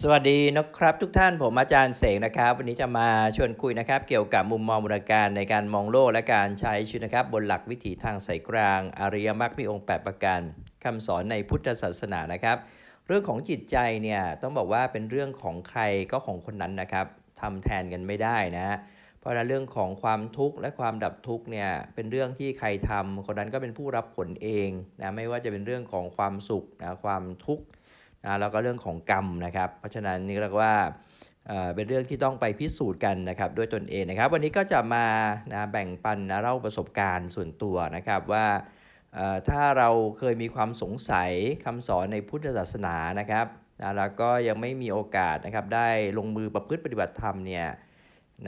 สวัสดีนะครับทุกท่านผมอาจารย์เสกนะครับ วันนี้จะมาชวนคุยนะครับ เกี่ยวกับมุมมองบูรการในการมองโลกและการใช้ชีวิตนะครับ บนหลักวิถีทางสายกลาง อริยมรรคมีองค์ 8 ประการคำสอนในพุทธศาสนานะครับ เรื่องของจิตใจเนี่ยต้องบอกว่าเป็นเรื่องของใครก็ของคนนั้นนะครับทำแทนกันไม่ได้นะเพราะนั้นเรื่องของความทุกข์และความดับทุกข์เนี่ยเป็นเรื่องที่ใครทำคนนั้นก็เป็นผู้รับผลเองนะไม่ว่าจะเป็นเรื่องของความสุขนะความทุกข์ นะแล้วก็เรื่องของกรรมนะครับ เพราะฉะนั้นนี่เรียกว่าเป็นเรื่องที่ต้องไปพิสูจน์กันนะครับด้วยตนเองนะครับ วันนี้ก็จะมานะแบ่งปันนะเล่าประสบการณ์ส่วนตัวนะครับว่าถ้าเราเคยมีความสงสัยคำสอนในพุทธศาสนานะครับนะแล้วก็ยังไม่มีโอกาสนะครับได้ลงมือประพฤติปฏิบัติธรรมเนี่ย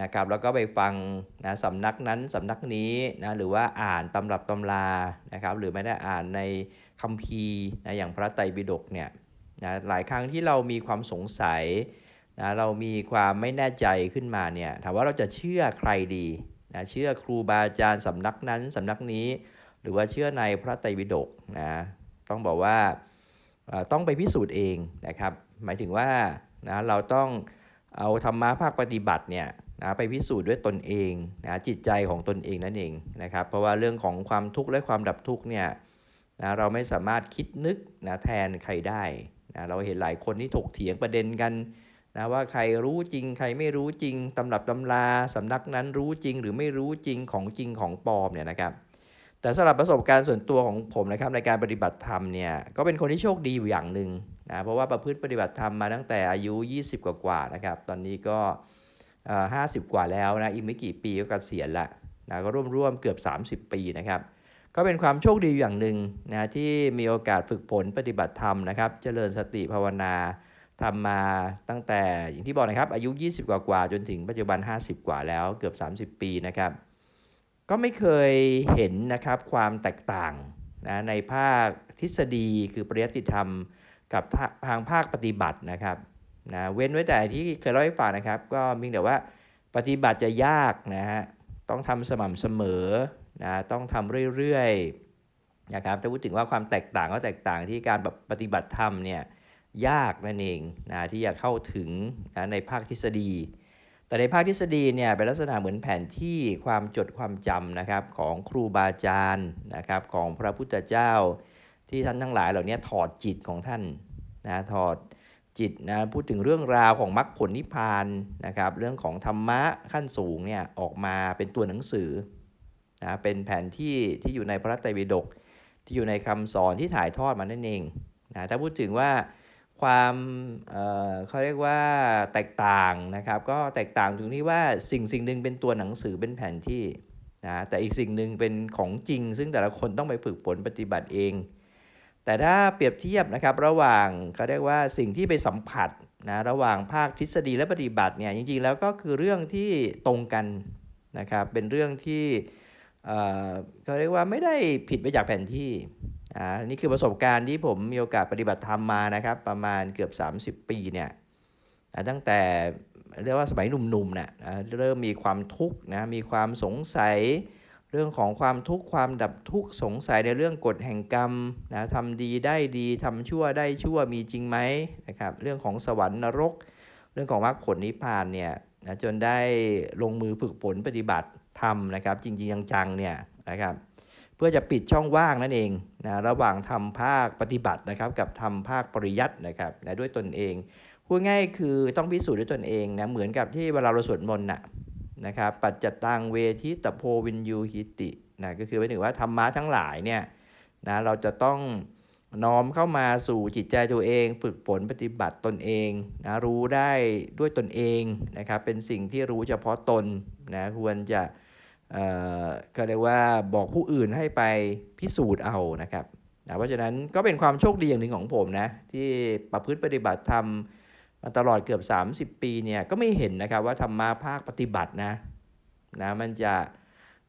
นะครับแล้วก็ไปฟังนะสำนักนั้นสำนักนี้นะหรือว่าอ่านตำรับตำรานะครับหรือไม่ได้อ่านในคัมภีร์นะอย่างพระไตรปิฎกเนี่ย นะหลายครั้งที่เรามีความสงสัยนะเรามีความไม่แน่ใจขึ้นมาเนี่ยถามว่าเราจะเชื่อใครดีนะเชื่อครูบาอาจารย์สำนักนั้นสำนักนี้ หรือว่าเชื่อในพระไตรปิฎกนะต้องบอกว่าต้องไปพิสูจน์เองนะครับ หมายถึงว่านะเราต้องเอาธรรมะภาคปฏิบัติเนี่ยนะไปพิสูจน์ด้วยตนเองนะจิตใจของตนเองนั่นเองนะครับ เพราะว่าเรื่องของความทุกข์และความดับทุกข์เนี่ยนะเราไม่สามารถคิดนึกนะแทนใครได้ นะเราเห็นหลายคนที่ถกเถียงประเด็นกันนะว่าใครรู้จริง ใครไม่รู้จริงตำรับตำราสำนักนั้นรู้จริงหรือไม่รู้จริงของจริงของปลอมเนี่ยนะครับ แต่สำหรับประสบการณ์ส่วนตัวของผมนะครับในการปฏิบัติธรรมเนี่ยก็เป็นคนที่โชคดีอยู่อย่างหนึ่งนะเพราะว่าประพฤติปฏิบัติธรรมมาตั้งแต่อายุ 20 กว่ากว่าๆนะครับ ตอนนี้ก็ห้าสิบกว่าแล้วนะอีกไม่กี่ปีก็เกษียณละนะก็ร่วมๆเกือบ 30 ปีนะครับ ก็เป็นความโชคดีอย่างหนึ่งนะที่มีโอกาสฝึกฝนปฏิบัติธรรมนะครับเจริญสติภาวนาทำมาตั้งแต่อย่างที่บอกนะครับอายุ 20 กว่ากว่าจนถึงปัจจุบัน 50 กว่าแล้วเกือบ 30 ปีนะครับ ก็ไม่เคยเห็นนะครับความแตกต่างนะในภาคทฤษฎีคือปริยัติธรรมกับทางภาคปฏิบัตินะครับนะเว้นไว้แต่ที่เคยเล่าให้ฟังนะครับ ก็มีแต่ว่าปฏิบัติจะยากนะฮะต้องทำสม่ำเสมอ นะต้องทำเรื่อยๆนะครับถ้าพูดถึงว่าความแตกต่างก็แตกต่างที่การแบบปฏิบัติธรรมเนี่ยยากนั่นเองนะที่จะเข้าถึงนะในภาคทฤษฎี แต่ในภาคทฤษฎีเนี่ยเป็นลักษณะเหมือนแผนที่ความจดความจำนะครับของครูบาอาจารย์นะครับของพระพุทธเจ้า ที่ท่านทั้งหลายเหล่านี้ถอดจิตของท่านนะถอดจิตนะพูดถึงเรื่องราวของมรรคผลนิพพานนะครับเรื่องของธรรมะขั้นสูงเนี่ยออกมาเป็นตัวหนังสือ นะเป็นแผนที่ที่อยู่ในพระไตรปิฎกที่อยู่ในคำสอนที่ถ่ายทอดมานั่นเองนะถ้าพูดถึงว่าความเอ่อเขาเรียกว่าแตกต่างนะครับ ก็แตกต่างตรงที่ว่าสิ่งสิ่งหนึ่งเป็นตัวหนังสือเป็นแผนที่นะแต่อีกสิ่งหนึ่งเป็นของจริง ซึ่งแต่ละคนต้องไปฝึกฝนปฏิบัติเอง แต่ถ้าเปรียบเทียบนะครับระหว่างเขาเรียกว่าสิ่งที่ไปสัมผัสนะระหว่างภาคทฤษฎีและปฏิบัติเนี่ยจริงๆแล้วก็คือเรื่องที่ตรงกันนะครับเป็นเรื่องที่ เออเขาเรียกว่าไม่ได้ผิดไปจากแผนที่อ่านี่คือประสบการณ์ที่ผมมีโอกาสปฏิบัติธรรมมานะครับ ประมาณเกือบ 30 ปีเนี่ยตั้งแต่เรียกว่าสมัยหนุ่มๆนะนะเริ่มมีความทุกข์นะมีความสงสัย เรื่องของความทุกข์ความดับทุกข์สงสัยในเรื่องกฎแห่งกรรมนะทำดีได้ดีทำชั่วได้ชั่วมีจริงไหมนะครับเรื่องของสวรรค์นรก เรื่องของมรรคผลนิพพานเนี่ยนะจนได้ลงมือฝึกฝนปฏิบัติ ทำนะครับจริงๆจังๆเนี่ยนะครับเพื่อจะปิดช่องว่างนั่นเองนะระหว่างทำภาคปฏิบัตินะครับกับทำภาคปริยัตินะครับนะด้วยตนเองพูดง่ายคือต้องพิสูจน์ด้วยตนเองนะเหมือนกับที่เวลาเราสวดมนต์น่ะนะครับปัจจตังเวทิตโพวินยูหิตินะก็คือหมายถึงว่าธรรมะทั้งหลายเนี่ยนะเราจะต้องน้อมเข้ามาสู่จิตใจตัวเอง ฝึกฝนปฏิบัติตนเองนะรู้ได้ด้วยตนเองนะครับเป็นสิ่งที่รู้เฉพาะตนนะควรจะ ก็เรียกว่าบอกผู้อื่นให้ไปพิสูจน์เอานะครับนะเพราะฉะนั้นก็เป็นความโชคดีอย่างหนึ่งของผมนะที่ประพฤติปฏิบัติธรรมมาตลอดเกือบ 30 ปีเนี่ยก็ไม่เห็นนะครับว่าธรรมะภาคปฏิบัตินะนะมันจะ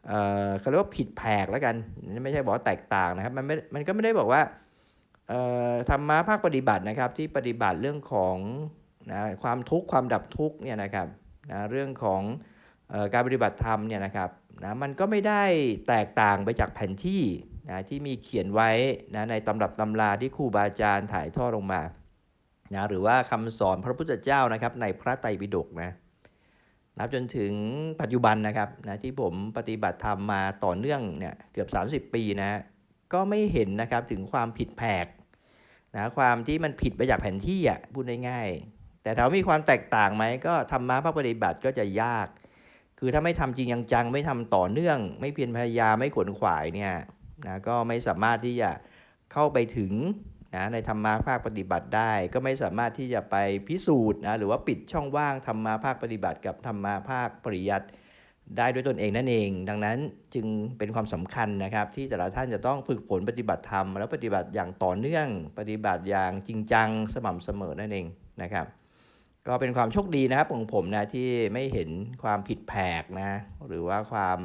เอ่อเขาเรียกว่าผิดแผกแล้วกัน ไม่ใช่บอกแตกต่างนะครับมันไม่มันก็ไม่ได้บอกว่าเอ่อธรรมะภาคปฏิบัตินะครับที่ปฏิบัติเรื่องของนะความทุกข์ความดับทุกข์เนี่ยนะครับนะเรื่องของเอ่อการปฏิบัติธรรมเนี่ยนะครับ นะมันก็ไม่ได้แตกต่างไปจากแผนที่นะที่มีเขียนไว้นะในตำรับตำราที่ครูบาอาจารย์ถ่ายทอดลงมานะหรือว่าคำสอนพระพุทธเจ้านะครับในพระไตรปิฎกนะนับจนถึงปัจจุบันนะครับนะที่ผมปฏิบัติธรรมมาต่อเนื่องเนี่ยเกือบ 30 ปีนะก็ไม่เห็นนะครับถึงความผิดแผกนะความที่มันผิดไปจากแผนที่อะพูดง่ายๆแต่ถามว่ามีความแตกต่างไหมก็ธรรมะภาคปฏิบัติก็จะยาก คือถ้าไม่ทำจริงจังไม่ทำต่อเนื่อง ไม่เพียรพยายามไม่ขวนขวายเนี่ยนะก็ไม่สามารถที่จะเข้าไปถึงนะในธรรมะภาคปฏิบัติได้ ก็ไม่สามารถที่จะไปพิสูจน์นะหรือว่าปิดช่องว่างธรรมะภาคปฏิบัติ กับธรรมะภาคปริยัติได้ด้วยตนเองนั่นเอง ดังนั้นจึงเป็นความสำคัญนะครับ ที่แต่ละท่านจะต้องฝึกฝนปฏิบัติธรรม แล้วปฏิบัติอย่างต่อเนื่อง ปฏิบัติอย่างจริงจังสม่ำเสมอนั่นเองนะครับ ก็เป็นความโชคดีนะครับของผมนะที่ไม่เห็นความผิดแผกนะหรือว่าความ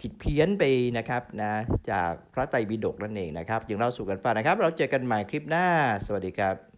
ผิดเพี้ยนไปนะครับนะจากพระไตรปิฎกนั่นเองนะครับจึงเล่าสู่กันฟังนะครับ เราเจอกันใหม่คลิปหน้า สวัสดีครับ